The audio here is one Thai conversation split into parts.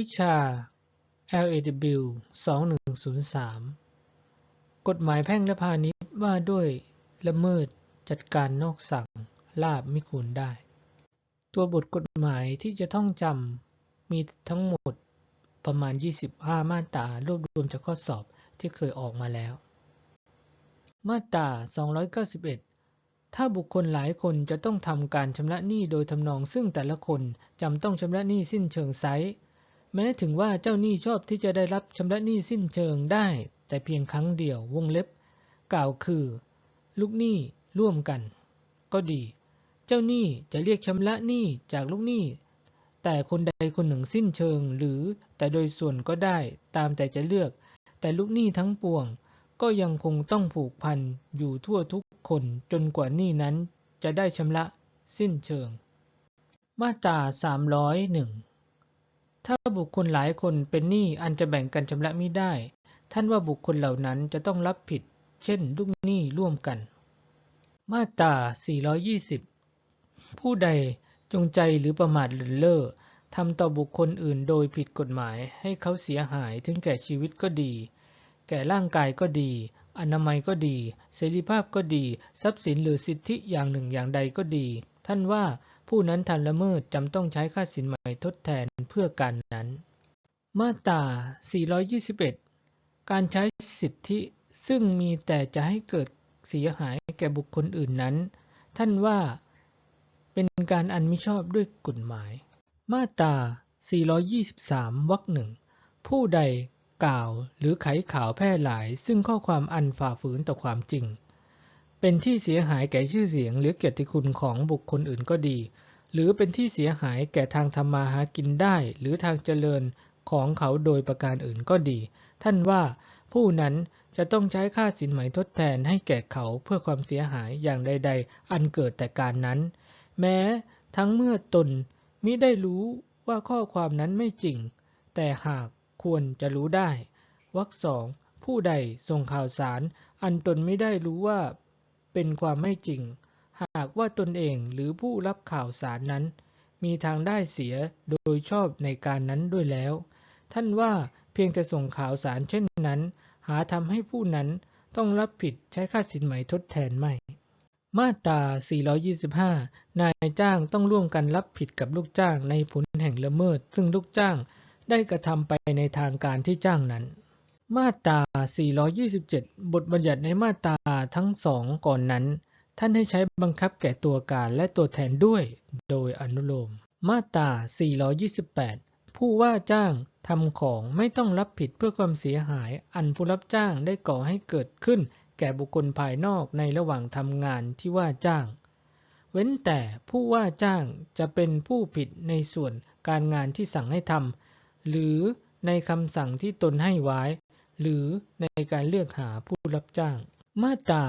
วิชา LAW 2103 กฎหมายแพ่งและพาณิชย์ว่าด้วยละเมิดจัดการนอกสั่งลาบม่ควรได้ ตัวบทกฎหมายที่จะต้องจำมีทั้งหมดประมาณ 25 มาตรารวบรวมจากข้อสอบที่เคยออกมาแล้ว มาตรา 291 ถ้าบุคคลหลายคนจะต้องทำการชำระหนี้โดยทำนองซึ่งแต่ละคนจำต้องชำระหนี้สิ้นเชิงไซร้ แม้ถึงว่าเจ้าหนี้ชอบที่จะได้รับชำระหนี้สิ้นเชิงได้ แต่เพียงครั้งเดียววงเล็บ กล่าวคือ ลูกหนี้ร่วมกัน ก็ดี เจ้าหนี้จะเรียกชำระหนี้จากลูกหนี้ แต่คนใดคนหนึ่งสิ้นเชิง หรือแต่โดยส่วนก็ได้ตามแต่จะเลือก แต่ลูกหนี้ทั้งปวง ก็ยังคงต้องผูกพันอยู่ทั่วทุกคนจนกว่าหนี้นั้นจะได้ชำระสิ้นเชิง มาตรา301 ถ้าบุคคลหลายคนเป็นหนี้อันจะแบ่งกันชำระไม่ได้ ท่านว่าบุคคลเหล่านั้นจะต้องรับผิด เช่นลูกหนี้ร่วมกัน มาตรา 420 ผู้ใดจงใจหรือประมาทเลินเล่อทำต่อบุคคลอื่นโดยผิดกฎหมายให้เขาเสียหายถึงแก่ชีวิตก็ดี แก่ร่างกายก็ดี อนามัยก็ดี เสรีภาพก็ดี ทรัพย์สินหรือสิทธิอย่างหนึ่งอย่างใดก็ดี ท่านว่า ผู้นั้นทำละเมิดจำต้องใช้ค่าสินไหม่ทดแทนเพื่อการนั้น มาตรา 421 การใช้สิทธิซึ่งมีแต่จะให้เกิดเสียหายแก่บุคคลอื่นนั้น ท่านว่าเป็นการอันมิชอบด้วยกฎหมาย มาตรา 423 วรรคหนึ่ง ผู้ใดกล่าวหรือไขข่าวแพร่หลายซึ่งข้อความอันฝ่าฝืนต่อความจริง เป็นที่เสียหายแก่ชื่อเสียง หรือเกียรติคุณของบุคคลอื่นก็ดี หรือเป็นที่เสียหายแก่ทางทำมาหากินได้ หรือทางเจริญของเขาโดยประการอื่นก็ดี ท่านว่าผู้นั้นจะต้องใช้ค่าสินไหมทดแทนให้แก่เขาเพื่อความเสียหายอย่างใด ๆ อันเกิดแต่การนั้น แม้ทั้งเมื่อตนมิได้รู้ว่าข้อความนั้นไม่จริง แต่หากควรจะรู้ได้วรรคสองผู้ใดส่งข่าวสาร อันตนไม่ได้รู้ว่า เป็นความไม่จริง หากว่าตนเองหรือผู้รับข่าวสารนั้น มีทางได้เสียโดยชอบในการนั้นด้วยแล้ว ท่านว่าเพียงแต่ส่งข่าวสารเช่นนั้น หาทำให้ผู้นั้นต้องรับผิดใช้ค่าสินไหมทดแทนไม่ มาตรา 425 นายจ้างต้องร่วมกันรับผิดกับลูกจ้างในผลแห่งละเมิด ซึ่งลูกจ้างได้กระทำไปในทางการที่จ้างนั้น มาตรา 427 บทบัญญัติในมาตราทั้งสองก่อนนั้น ท่านให้ใช้บังคับแก่ตัวการและตัวแทนด้วย โดยอนุโลม มาตรา 428 ผู้ว่าจ้างทำของไม่ต้องรับผิดเพื่อความเสียหาย อันผู้รับจ้างได้ก่อให้เกิดขึ้น แก่บุคคลภายนอกในระหว่างทำงานที่ว่าจ้าง เว้นแต่ผู้ว่าจ้างจะเป็นผู้ผิดในส่วนการงานที่สั่งให้ทำหรือในคำสั่งที่ตนให้ไว้ หรือในการเลือกหาผู้รับจ้าง มาตรา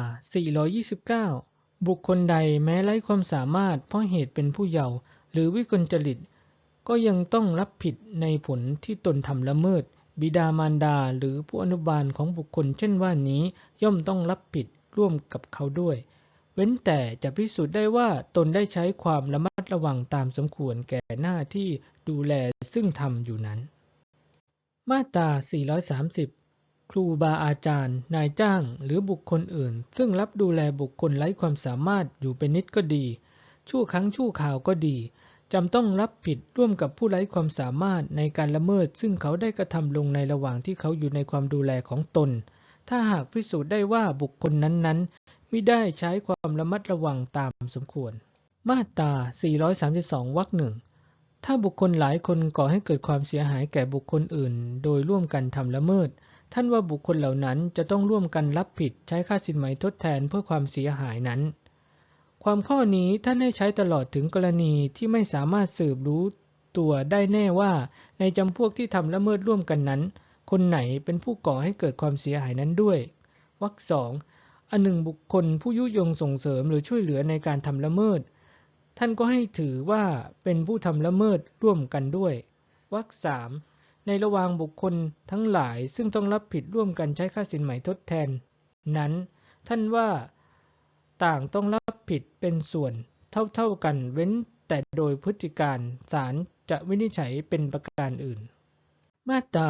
429 บุคคลใดแม้ไร้ความสามารถเพราะเหตุเป็นผู้เยาว์หรือวิกลจริต ก็ยังต้องรับผิดในผลที่ตนทำละเมิด บิดามารดาหรือผู้อนุบาลของบุคคลเช่นว่านี้ย่อมต้องรับผิดร่วมกับเขาด้วย เว้นแต่จะพิสูจน์ได้ว่าตนได้ใช้ความระมัดระวังตามสมควรแก่หน้าที่ดูแลซึ่งทำอยู่นั้น มาตรา 430 ครูบาอาจารย์ นายจ้าง หรือบุคคลอื่น ซึ่งรับดูแลบุคคลไร้ความสามารถอยู่เป็นนิดก็ดี ชั่วครั้งชั่วคราวก็ดีจำต้องรับผิดร่วมกับผู้ไร้ความสามารถในการละเมิด ซึ่งเขาได้กระทำลงในระหว่างที่เขาอยู่ในความดูแลของตน ถ้าหากพิสูจน์ได้ว่าบุคคลนั้นๆมิได้ใช้ความระมัดระวังตามสมควร มาตรา 432 วรรคหนึ่งถ้าบุคคลหลายคนก่อให้เกิดความเสียหายแก่บุคคลอื่น โดยร่วมกันทำละเมิด ท่านว่าบุคคลเหล่านั้นจะต้องร่วมกันรับผิดใช้ค่าสินไหมทดแทนเพื่อความเสียหายนั้น ความข้อนี้ท่านให้ใช้ตลอดถึงกรณีที่ไม่สามารถสืบรู้ตัวได้แน่ว่า ในจำพวกที่ทำละเมิดร่วมกันนั้น คนไหนเป็นผู้ก่อให้เกิดความเสียหายนั้นด้วยวรรคสองอันหนึ่งบุคคลผู้ยุยงส่งเสริมหรือช่วยเหลือในการทำละเมิด ท่านก็ให้ถือว่าเป็นผู้ทำละเมิดร่วมกันด้วยวรรคสาม ในระหว่างบุคคลทั้งหลายซึ่งต้องรับผิดร่วมกันใช้ค่าสินใหม่ทดแทน นั้น ท่านว่าต่างต้องรับผิดเป็นส่วนเท่าๆกันเว้นแต่โดยพฤติการศาลจะวินิจฉัยเป็นประการอื่น มาตรา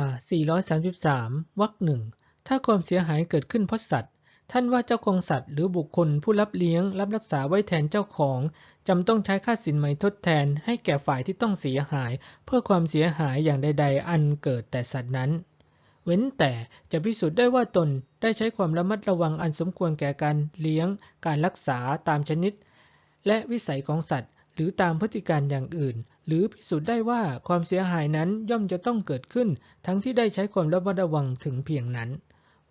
433 วรรคหนึ่ง ถ้าความเสียหายเกิดขึ้นเพราะสัตว์ ท่านว่าเจ้าของสัตว์หรือบุคคลผู้รับเลี้ยง รับรักษาไว้แทนเจ้าของจำต้องใช้ค่าสินไหมทดแทน ให้แก่ฝ่ายที่ต้องเสียหาย เพื่อความเสียหายอย่างใด ๆ อันเกิดแต่สัตว์นั้น เว้นแต่จะพิสูจน์ได้ว่าตนได้ใช้ความระมัดระวังอันสมควรแก่การเลี้ยง การรักษาตามชนิด และวิสัยของสัตว์ หรือตามพฤติการอย่างอื่น หรือพิสูจน์ได้ว่าความเสียหายนั้นย่อมจะต้องเกิดขึ้น ทั้งที่ได้ใช้ความระมัดระวังถึงเพียงนั้น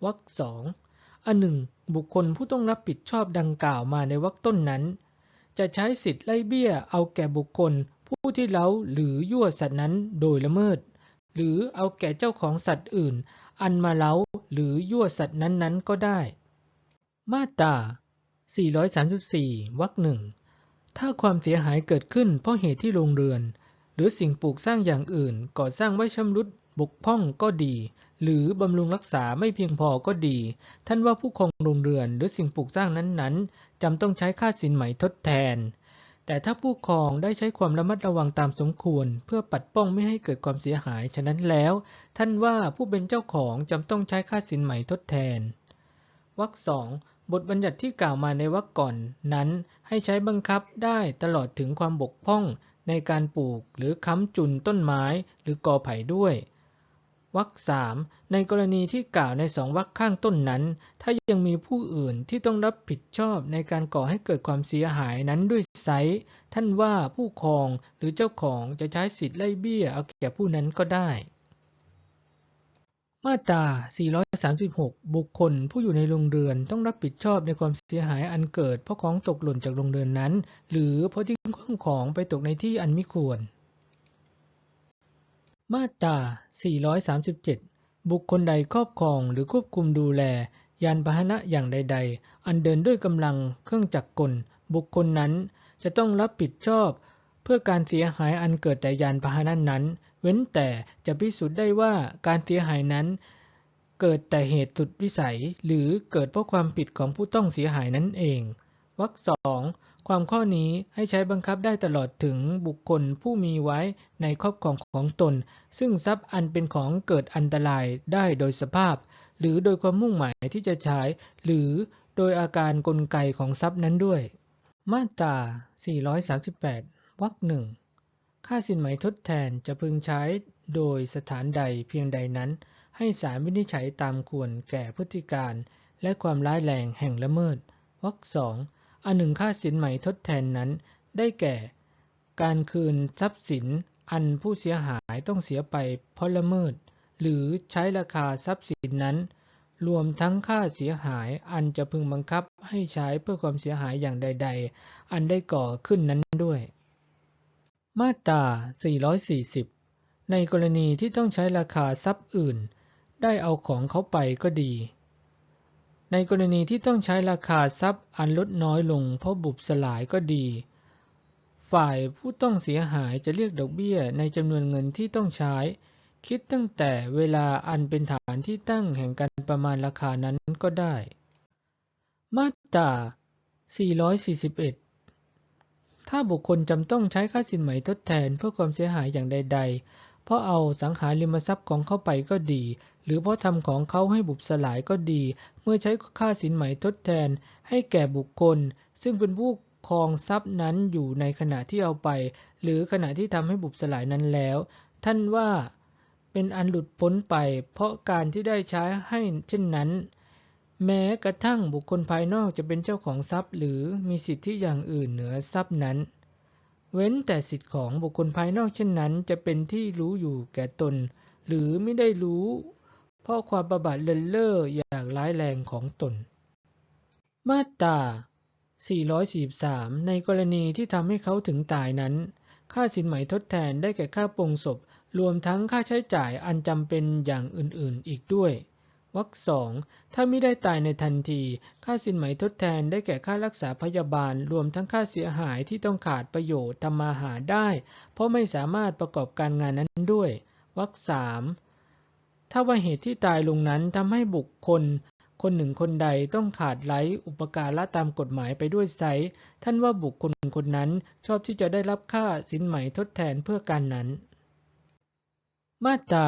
วรรคสอง อันหนึ่ง บุคคลผู้ต้องรับผิดชอบดังกล่าวมาในวรรคต้นนั้น จะใช้สิทธิ์ไล่เบี้ยเอาแก่บุคคล ผู้ที่เล้าหรือยั่วสัตว์นั้นโดยละเมิด หรือเอาแก่เจ้าของสัตว์อื่น อันมาเล้าหรือยั่วสัตว์นั้นๆก็ได้ มาตรา 434 วรรคหนึ่งถ้าความเสียหายเกิดขึ้นเพราะเหตุที่โรงเรือน หรือสิ่งปลูกสร้างอย่างอื่นก่อสร้างไว้ชำรุด บกพร่องก็ดี หรือบำรุงรักษาไม่เพียงพอก็ดี ท่านว่าผู้ครองโรงเรือนหรือสิ่งปลูกสร้างนั้นๆจำต้องใช้ค่าสินไหมทดแทน แต่ถ้าผู้ครองได้ใช้ความระมัดระวังตามสมควร เพื่อปัดป้องไม่ให้เกิดความเสียหายฉะนั้นแล้ว ท่านว่าผู้เป็นเจ้าของจำต้องใช้ค่าสินไหมทดแทนวรรคสองบทบัญญัติที่กล่าวมาในวรรคก่อนนั้นให้ใช้บังคับได้ตลอดถึงความบกพร่องในการปลูกหรือค้ำจุนต้นไม้หรือกอไผ่ด้วย วรรคสามในกรณีที่กล่าวในสองวรรคข้างต้นนั้น ถ้ายังมีผู้อื่นที่ต้องรับผิดชอบในการก่อให้เกิดความเสียหายนั้นด้วยไซท่านว่าผู้ครองหรือเจ้าของจะใช้สิทธิ์ไล่เบี้ยเอาแก่ผู้นั้นก็ได้ มาตรา 436 บุคคลผู้อยู่ในโรงเรือนต้องรับผิดชอบในความเสียหายอันเกิดเพราะของตกหล่นจากโรงเรือนนั้น หรือเพราะทิ้งของไปตกในที่อันมิควร มาตรา 437 บุคคลใดครอบครองหรือควบคุมดูแล ยานพาหนะอย่างใด ๆ อันเดินด้วยกำลังเครื่องจักรกล บุคคลนั้นจะต้องรับผิดชอบ เพื่อการเสียหายอันเกิดแต่ยานพาหนะนั้น เว้นแต่จะพิสูจน์ได้ว่าการเสียหายนั้นเกิดแต่เหตุสุดวิสัย หรือเกิดเพราะความผิดของผู้ต้องเสียหายนั่นเอง วรรคสอง ความข้อนี้ให้ใช้บังคับได้ตลอดถึงบุคคลผู้มีไว้ในครอบครองของตน ซึ่งทรัพย์อันเป็นของเกิดอันตรายได้โดยสภาพ หรือโดยความมุ่งหมายที่จะใช้ หรือโดยอาการกลไกของทรัพย์นั้นด้วย มาตรา 438 วรรคหนึ่งค่าสินไหมทดแทนจะพึงใช้โดยสถานใดเพียงใดนั้น ให้ศาลวินิจฉัยตามควรแก่พฤติการ และความร้ายแรงแห่งละเมิดวรรคสอง อันหนึ่งค่าสินไหม่ทดแทนนั้น ได้แก่ การคืนทรัพย์สินอันผู้เสียหายต้องเสียไปเพราะละเมิด หรือใช้ราคาทรัพย์สินนั้น รวมทั้งค่าเสียหายอันจะพึงบังคับให้ใช้เพื่อความเสียหายอย่างใด ๆ อันได้ก่อขึ้นนั้นด้วย มาตรา 440 ในกรณีที่ต้องใช้ราคาทรัพย์อื่น ได้เอาของเขาไปก็ดี ในกรณีที่ต้องใช้ราคาทรัพย์อันลดน้อยลงเพราะบุบสลายก็ดี ฝ่ายผู้ต้องเสียหายจะเรียกดอกเบี้ยในจำนวนเงินที่ต้องใช้ คิดตั้งแต่เวลาอันเป็นฐานที่ตั้งแห่งการประมาณราคานั้นก็ได้ มาตรา 441 ถ้าบุคคลจำต้องใช้ค่าสินไหมทดแทนเพื่อความเสียหายอย่างใด ๆ เพราะเอาสังหาริมทรัพย์ของเขาไปก็ดี หรือเพราะทำของเขาให้บุบสลายก็ดี เมื่อใช้ค่าสินไหมทดแทน ให้แก่บุคคล ซึ่งเป็นผู้ครองทรัพย์นั้นอยู่ในขณะที่เอาไป หรือขณะที่ทำให้บุบสลายนั้นแล้ว ท่านว่าเป็นอันหลุดพ้นไป เพราะการที่ได้ใช้ให้เช่นนั้น แม้กระทั่งบุคคลภายนอกจะเป็นเจ้าของทรัพย์ หรือมีสิทธิอย่างอื่นเหนือทรัพย์นั้น เว้นแต่สิทธิของบุคคลภายนอกเช่นนั้น จะเป็นที่รู้อยู่แก่ตน หรือไม่ได้รู้ เพราะความประบาทเลินเล่ออย่างร้ายแรงของตน มาตรา 443 ในกรณีที่ทำให้เขาถึงตายนั้น ค่าสินไหมทดแทนได้แก่ค่าปรงศพ รวมทั้งค่าใช้จ่ายอันจำเป็นอย่างอื่นๆ อีกด้วย วรรคสองถ้าไม่ได้ตายในทันที ค่าสินไหมทดแทนได้แก่ค่ารักษาพยาบาล รวมทั้งค่าเสียหายที่ต้องขาดประโยชน์ทำมาหาได้ เพราะไม่สามารถประกอบการงานนั้นด้วยวรรคสามถ้าว่าเหตุที่ตายลงนั้นทำให้บุคคล คนหนึ่งคนใดต้องขาดไร้อุปการะตามกฎหมายไปด้วยไซท่านว่าบุคคลคนนั้นชอบที่จะได้รับค่าสินไหมทดแทนเพื่อการนั้น มาตรา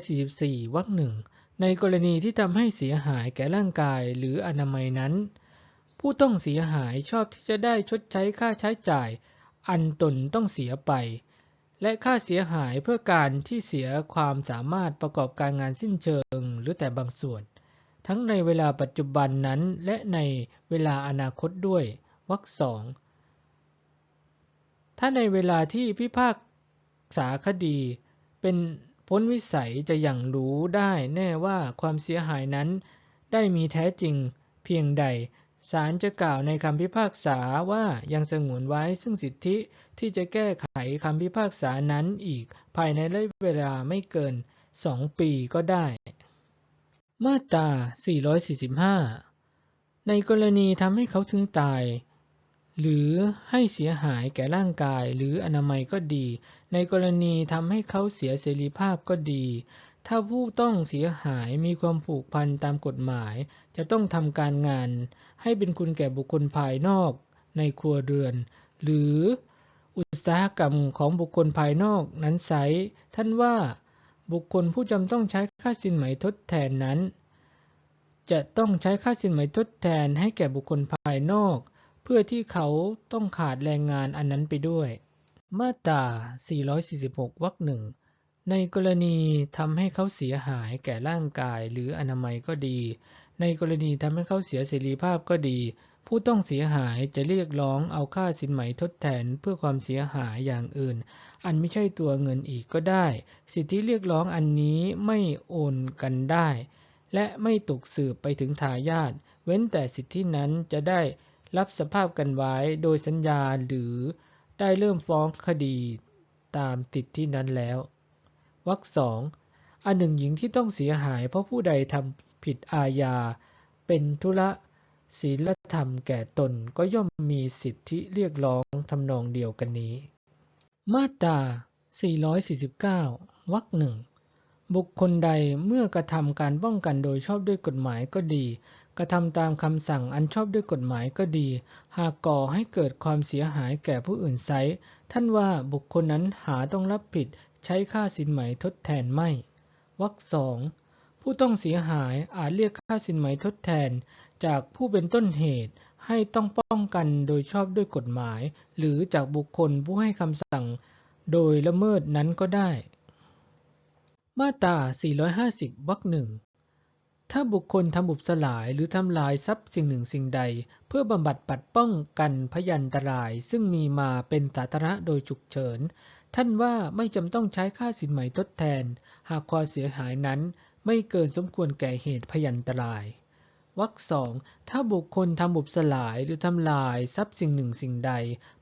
444 วรรคหนึ่ง ในกรณีที่ทำให้เสียหายแก่ร่างกายหรืออนามัยนั้น ผู้ต้องเสียหายชอบที่จะได้ชดใช้ค่าใช้จ่าย อันตนต้องเสียไป และค่าเสียหายเพื่อการที่เสียความสามารถประกอบการงานสิ้นเชิงหรือแต่บางส่วน ทั้งในเวลาปัจจุบันนั้นและในเวลาอนาคตด้วยวรรคสองถ้าในเวลาที่พิพากษาคดีเป็น พ้นวิสัยจะอย่างรู้ได้แน่ว่าความเสียหายนั้น ได้มีแท้จริงเพียงใดศาลจะกล่าวในคำพิพากษาว่ายังสงวนไว้ซึ่งสิทธิที่จะแก้ไขคำพิพากษานั้นอีกภายในระยะเวลาไม่เกิน 2 ปีก็ได้ มาตรา 445 ในกรณีทำให้เขาถึงตาย หรือให้เสียหายแก่ร่างกายหรืออนามัยก็ดี ในกรณีทำให้เขาเสียเสรีภาพก็ดี ถ้าผู้ต้องเสียหายมีความผูกพันตามกฎหมาย จะต้องทำการงาน ให้เป็นคุณแก่บุคคลภายนอก ในครัวเรือน หรืออุตสาหกรรมของบุคคลภายนอกนั้นไซท่านว่าบุคคลผู้จำต้องใช้ค่าสินไหมทดแทนนั้น จะต้องใช้ค่าสินไหมทดแทนให้แก่บุคคลภายนอก เพื่อที่เขาต้องขาดแรงงานอันนั้นไปด้วย มาตรา 446 วรรคหนึ่ง ในกรณีทำให้เขาเสียหายแก่ร่างกายหรืออนามัยก็ดี ในกรณีทำให้เขาเสียเสรีภาพก็ดี ผู้ต้องเสียหายจะเรียกร้องเอาค่าสินไหมทดแทนเพื่อความเสียหายอย่างอื่น อันไม่ใช่ตัวเงินอีกก็ได้ สิทธิเรียกร้องอันนี้ไม่โอนกันได้ และไม่ตกสืบไปถึงทายาทเว้นแต่สิทธินั้นจะได้ รับสภาพกันไว้โดยสัญญาหรือได้เริ่มฟ้องคดีตามติดที่นั้นแล้ว วรรคสองอันหนึ่งหญิงที่ต้องเสียหายเพราะผู้ใดทำผิดอาญา เป็นธุระศีลธรรมแก่ตนก็ย่อมมีสิทธิเรียกร้องทำนองเดียวกันนี้ มาตรา 449 วรรคหนึ่ง บุคคลใดเมื่อกระทำการป้องกันโดยชอบด้วยกฎหมายก็ดี กระทำตามคำสั่งอันชอบด้วยกฎหมายก็ดี หากก่อให้เกิดความเสียหายแก่ผู้อื่นไซท่านว่าบุคคลนั้นหาต้องรับผิดใช้ค่าสินไหมทดแทนไม่วรรคสองผู้ต้องเสียหายอาจเรียกค่าสินไหมทดแทน จากผู้เป็นต้นเหตุให้ต้องป้องกันโดยชอบด้วยกฎหมาย หรือจากบุคคลผู้ให้คำสั่ง โดยละเมิดนั้นก็ได้ มาตรา 450 วรรคหนึ่ง ถ้าบุคคลทำบุบสลายหรือทำลายทรัพย์สิ่งหนึ่งสิ่งใด เพื่อบำบัดปัดป้องกันพยันตราย ซึ่งมีมาเป็นสาธารณะโดยฉุกเฉิน ท่านว่าไม่จำต้องใช้ค่าสินไหมทดแทน หากความเสียหายนั้นไม่เกินสมควรแก่เหตุพยันตราย วรรคสอง ถ้าบุคคลทำบุบสลายหรือทำลายทรัพย์สิ่งหนึ่งสิ่งใด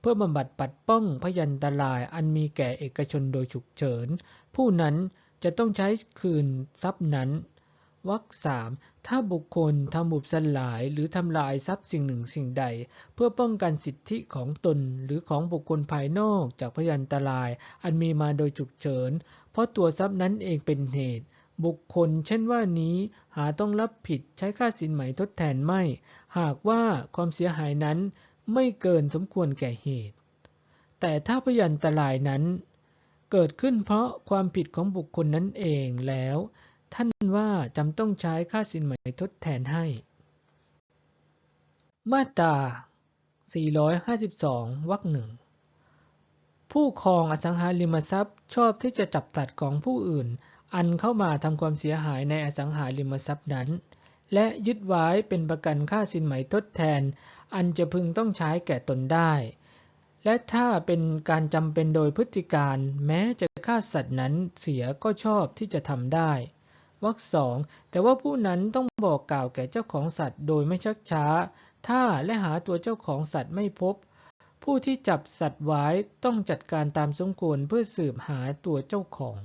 เพื่อบำบัดปัดป้องพยันตรายอันมีแก่เอกชนโดยฉุกเฉิน ผู้นั้น จะต้องใช้คืนทรัพย์นั้นวรรคสามถ้าบุคคลทำบุบสลายหรือทำลายทรัพย์สิ่งหนึ่งสิ่งใด เพื่อป้องกันสิทธิของตนหรือของบุคคลภายนอกจากพยันตราย อันมีมาโดยฉุกเฉิน เพราะตัวทรัพย์นั้นเองเป็นเหตุ บุคคล เช่นว่านี้หาต้องรับผิดใช้ค่าสินไหมทดแทนไม่ หากว่าความเสียหายนั้นไม่เกินสมควรแก่เหตุ แต่ถ้าพยันตรายนั้น เกิดขึ้นเพราะความผิดของบุคคลนั้นเองแล้ว ท่านว่าจำต้องใช้ค่าสินไหมทดแทนให้ มาตรา 452 วรรคหนึ่งผู้ครองอสังหาริมทรัพย์ชอบที่จะจับตัดของผู้อื่น อันเข้ามาทำความเสียหายในอสังหาริมทรัพย์นั้น และยึดไว้เป็นประกันค่าสินไหมทดแทน อันจะพึงต้องใช้แก่ตนได้ และถ้าเป็นการจำเป็นโดยพฤติการ แม้จะฆ่าสัตว์นั้นเสียก็ชอบที่จะทำได้วรรคสองแต่ว่าผู้นั้นต้องบอกกล่าวแก่เจ้าของสัตว์โดยไม่ชักช้า ถ้าและหาตัวเจ้าของสัตว์ไม่พบ ผู้ที่จับสัตว์ไว้ต้องจัดการตามสมควรเพื่อสืบหาตัวเจ้าของ